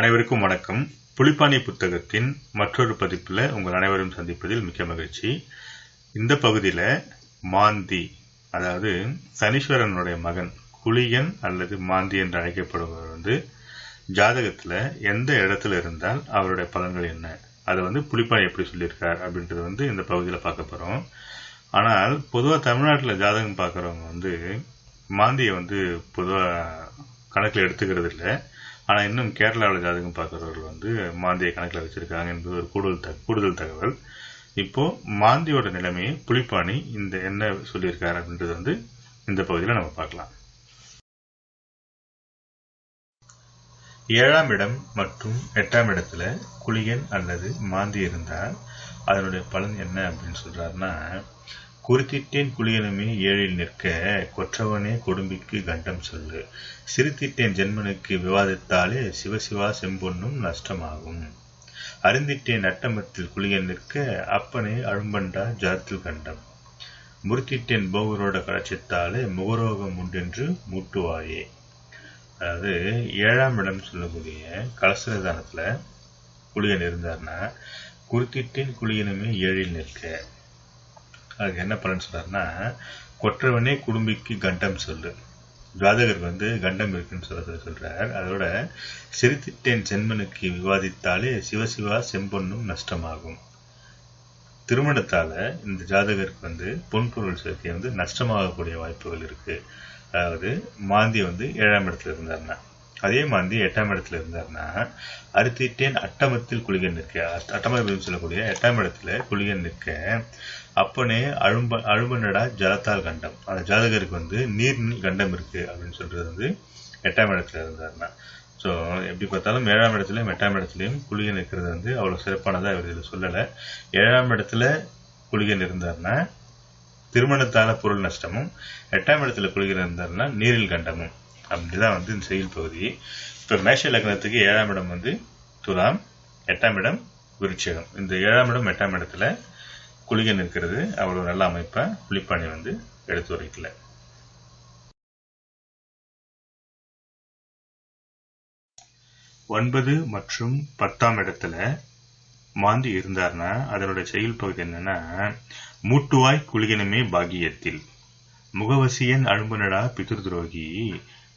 அனைவருக்கும் வணக்கம். புலிப்பாணி புத்தகத்தின் மற்றொரு பதிப்பில் உங்கள் அனைவரும் சந்திப்பதில் மிக்க மகிழ்ச்சி. இந்த பகுதியில் மாந்தி அதாவது சனீஸ்வரனுடைய மகன் குளியன் அல்லது மாந்தி என்று அழைக்கப்படுபவர் வந்து ஜாதகத்தில் எந்த இடத்துல இருந்தால் அவருடைய பலன்கள் என்ன? அதை வந்து புலிப்பாணி எப்படி சொல்லியிருக்கார் அப்படின்றது வந்து இந்த பகுதியில் பார்க்க போகிறோம் ஆனால் பொதுவாக தமிழ்நாட்டில் ஜாதகம் பார்க்குறவங்க வந்து மாந்தியை வந்து பொதுவாக கணக்கில் எடுத்துக்கிறது இல்லை ஆனால் இன்னும் கேரளாவில் ஜாதகம் பார்க்குறவர்கள் வந்து மாந்தியை கணக்கில் வச்சுருக்காங்க என்பது ஒரு கூடுதல் த கூடுதல் தகவல். இப்போது மாந்தியோட நிலைமையை புலிப்பாணி இந்த என்ன சொல்லியிருக்காரு அப்படின்றது வந்து இந்த பகுதியில் நம்ம பார்க்கலாம். ஏழாம் இடம் மற்றும் எட்டாம் இடத்துல குளியன் அல்லது மாந்தி இருந்தால் அதனுடைய பலன் என்ன அப்படின்னு சொல்றாருன்னா குறித்திட்டேன் குளியனுமே ஏழில் நிற்க கொற்றவனே கொடும்பிக்கு கண்டம் சொல்லு. சிரித்திட்டேன் ஜென்மனுக்கு விவாதித்தாலே சிவசிவா செம்பொன்னும் நஷ்டமாகும். அறிந்திட்டேன் நட்டமத்தில் குளியன் நிற்க அப்பனே அழும்பண்டா ஜாத்தில் கண்டம். முறுத்திட்டேன் போகரோட கலட்சித்தாலே முகரோகம் உண்டென்று மூட்டுவாயே. அதாவது ஏழாம் இடம் சொல்லக்கூடிய கலசரதானத்தில் குளியன் இருந்தார்னா குறித்திட்டேன் குளியனுமே ஏழில் நிற்க அதுக்கு என்ன பலன் சொல்றாருன்னா கொற்றவனே குடும்பிக்கு கண்டம் சொல்லு. ஜாதகருக்கு வந்து கண்டம் இருக்குன்னு சொல்ல சொல்றார். அதோட சிரித்திட்டேன் செண்மனுக்கு விவாதித்தாலே சிவசிவா செம்பொன்னும் நஷ்டமாகும். திருமணத்தால இந்த ஜாதகருக்கு வந்து பொன்பொருள் சேர்க்கை வந்து நஷ்டமாகக்கூடிய வாய்ப்புகள் இருக்கு. அதாவது மாந்தி வந்து ஏழாம் இடத்துல இருந்தாருன்னா. அதே மாதிரி எட்டாம் இடத்துல இருந்தாருன்னா அறுத்திட்டேன் அட்டமத்தில் குளிகன் நிற்க அட்டமத்தில் சொல்லக்கூடிய எட்டாம் இடத்துல குளிகன் நிற்க அப்பனே அழும்ப அழும்பனடா ஜலத்தால் கண்டம். அந்த ஜாதகருக்கு வந்து நீர் கண்டம் இருக்கு அப்படின்னு சொல்றது வந்து எட்டாம் இடத்துல இருந்தாருன்னா. ஸோ எப்படி பார்த்தாலும் ஏழாம் இடத்துலையும் எட்டாம் இடத்துலையும் குளிகன் இருக்கிறது வந்து அவ்வளோ சிறப்பானதாக இவர் இதில் சொல்லலை. ஏழாம் இடத்துல குளிகன் இருந்தார்னா திருமணத்தால பொருள் நஷ்டமும் எட்டாம் இடத்துல குளிகன் இருந்தார்னா நீரில் கண்டமும். அப்படிதான் வந்து இந்த செயல் பகுதி. இப்போ மேஷ லக்னத்துக்கு ஏழாம் இடம் வந்து துலாம் எட்டாம் இடம் விருட்சகம் இந்த ஏழாம் இடம் எட்டாம் இடத்துல குளிகன் இருக்கிறது அவ்வளவு நல்ல அமைப்பா புலிப்பாணி வந்து எடுத்து வரைக்கல ஒன்பது மற்றும் பத்தாம் இடத்துல மாந்தி இருந்தார்னா அதனுடைய செயல் பகுதி என்னன்னா மூட்டுவாய் குளிகனமே பாகியத்தில். முகவசியன் அழும்பனடா பிதிர் துரோகி.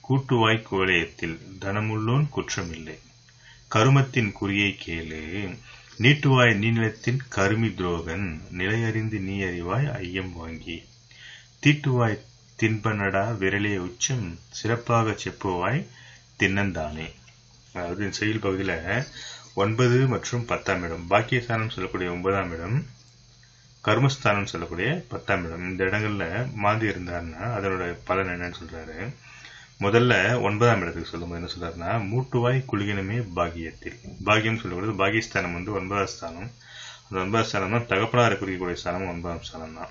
கூட்டுவாய் கோலயத்தில் தனமுள்ளோன் குற்றமில்லை. கருமத்தின் குறியை கேளு. நீட்டுவாய் நீநிலத்தின் கருமி துரோகன் நிலையறிந்து நீ அறிவாய் ஐயம் வாங்கி. தீட்டுவாய் தின்பனடா விரலே உச்சம் சிறப்பாக செப்புவாய் தின்னந்தானே. அதாவது செயல் பகுதியில் ஒன்பது மற்றும் பத்தாம் இடம். பாக்கியஸ்தானம் சொல்லக்கூடிய ஒன்பதாம் இடம் கர்மஸ்தானம் சொல்லக்கூடிய பத்தாம் இடம். இந்த இடங்கள்ல மாந்தி இருந்தாருன்னா அதனோட பலன் என்னன்னு சொல்றாரு. முதல்ல ஒன்பதாம் இடத்துக்கு சொல்லும்போது என்ன சொல்றாருன்னா மூட்டுவாய் குளிகனமே பாகியத்தில். பாகியம் சொல்லக்கூடாது பாகியஸ்தானம் வந்து ஒன்பதாம் ஸ்தானம். அந்த ஒன்பதாம் ஸ்தானம் தான் தகப்பனாரை குறிக்கக்கூடிய ஸ்தானம் ஒன்பதாம் ஸ்தானம் தான்.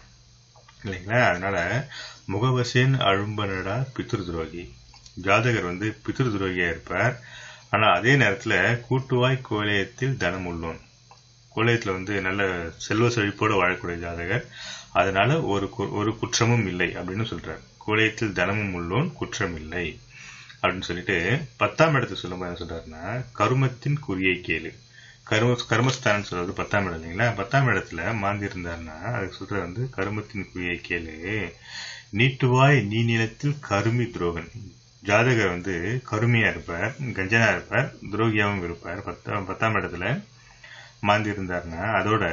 இல்லைங்களா? அதனால முகவசேன் அழும்பனடா பித்ரு துரோகி ஜாதகர் வந்து பித்ரு துரோகியா இருப்பார். ஆனால் அதே நேரத்தில் கூட்டுவாய் கோலயத்தில் தனம் உள்ளோன். கோலயத்தில் வந்து நல்ல செல்வ செழிப்போடு வாழக்கூடிய ஜாதகர். அதனால ஒரு ஒரு குற்றமும் இல்லை அப்படின்னு சொல்றாரு. கூலியத்தில் தனமும் உள்ளோன் குற்றமில்லை. அப்படின்னு சொல்லிட்டு பத்தாம் இடத்துக்கு சொல்லும்போது என்ன சொல்றாருன்னா கருமத்தின் குறியை கேளு. கரும கர்மஸ்தானம் சொல்றது பத்தாம் இடம் இல்லைங்களா? பத்தாம் இடத்துல மாந்தி இருந்தாருன்னா அதுக்கு சொல்றது வந்து கருமத்தின் குறியை கேளு. நீட்டுவாய் நீ நிலத்தில் கருமி துரோகன். ஜாதகர் வந்து கருமையா இருப்பார் கஞ்சனா இருப்பார் துரோகியாவும் இருப்பார். பத்தாம் பத்தாம் இடத்துல மாந்தி இருந்தாருன்னா அதோட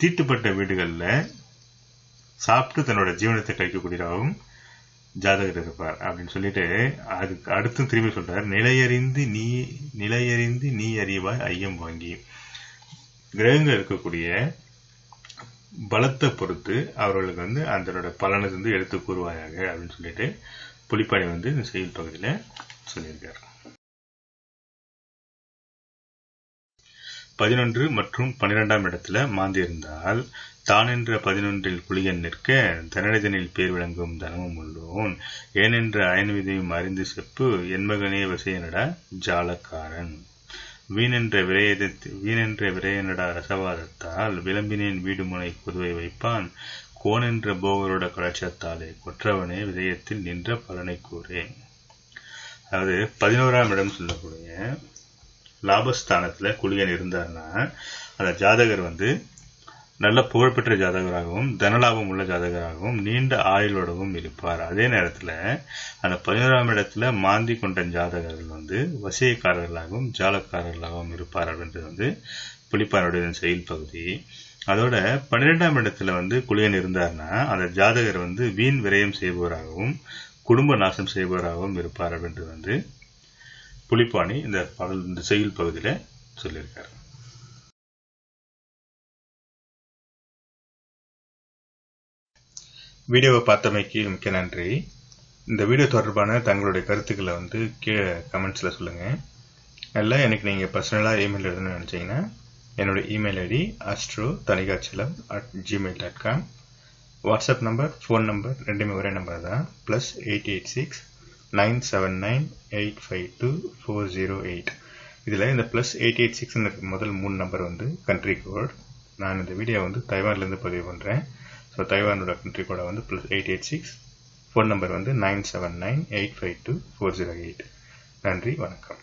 தீட்டுப்பட்ட வீடுகளில் சாப்பிட்டு தன்னோட ஜீவனத்தை கழிக்கக்கூடியவரும் ஜாதகர் இருப்பார். அப்படின்னு சொல்லிட்டு அதுக்கு அடுத்து திரும்பி சொல்றார் நிலையறிந்து நீ நிலையறிந்து நீ அறிவாய் ஐயம் வாங்கி. கிரகங்கள் இருக்கக்கூடிய பலத்தை பொறுத்து அவர்களுக்கு வந்து அதனோட பலனை வந்து எடுத்து கூறுவாயாக அப்படின்னு சொல்லிட்டு புலிப்பாடி வந்து இந்த செயல் பகுதியில் சொல்லியிருக்காரு. பதினொன்று மற்றும் பன்னிரெண்டாம் இடத்துல மாந்தி இருந்தால் பதினொன்றில் குளியன் நிற்க தனனிதனில் பேர் விளங்கும் தனமும் உள்ளோன். ஏனென்ற அயன்விதையும் அறிந்து செப்பு என்மகனே வசையனடா ஜாலக்காரன். வீணென்ற விரயத வீணென்ற விரயனடா ரசவாதத்தால் விளம்பினேன் வீடு முனை குதுவை வைப்பான். கோனென்ற போகரோட கலட்சத்தாலே கொற்றவனே விதயத்தில் நின்ற பலனை கூறேன். அதாவது பதினோராம் இடம் சொல்லக்கூடிய லாபஸ்தானத்தில் குளியன் இருந்தார்னா அந்த ஜாதகர் வந்து நல்ல புகழ்பெற்ற ஜாதகராகவும் தனலாபம் உள்ள ஜாதகராகவும் நீண்ட ஆயுளோடவும் இருப்பார். அதே நேரத்தில் அந்த பதினோராம் இடத்துல மாந்தி கொண்ட ஜாதகர்கள் வந்து வசியக்காரர்களாகவும் ஜாலக்காரர்களாகவும் இருப்பார் அப்படின்றது வந்து புலிப்பானுடைய செயல் பகுதி. அதோட பன்னிரெண்டாம் இடத்துல வந்து குளியன் இருந்தார்னா அந்த ஜாதகர் வந்து வீண் விரயம் செய்பவராகவும் குடும்ப நாசம் செய்பவராகவும் இருப்பார் அப்படின்றது வந்து புலிப்பாணி இந்த பாடல் இந்த செயல் பகுதியில் சொல்லியிருக்காரு. வீடியோவை பார்த்தமைக்கு மிக்க நன்றி. இந்த வீடியோ தொடர்பான தங்களுடைய கருத்துக்களை வந்து கீழே கமெண்ட்ஸில் சொல்லுங்கள் இல்லை எனக்கு நீங்கள் பர்சனலாக இமெயில் எழுதணும்னு நினச்சிங்கன்னா என்னோடய email ID astro Thanikachalam at Gmail dot com WhatsApp number phone number ரெண்டுமே ஒரே நம்பர் தான். Plus eight eight six nine seven nine eight five two four zero eight. இதில் இந்த ப்ளஸ் எயிட் எயிட் சிக்ஸ்னு முதல் மூணு நம்பர் வந்து கண்ட்ரி கோட் நான் இந்த வீடியோ வந்து தைவான்லேருந்து பதிவு பண்ணுறேன் ஸோ தைவானோட கண்ட்ரி கோடை வந்து plus eight eight six phone number வந்து nine seven nine eight five two four zero eight. நன்றி வணக்கம்.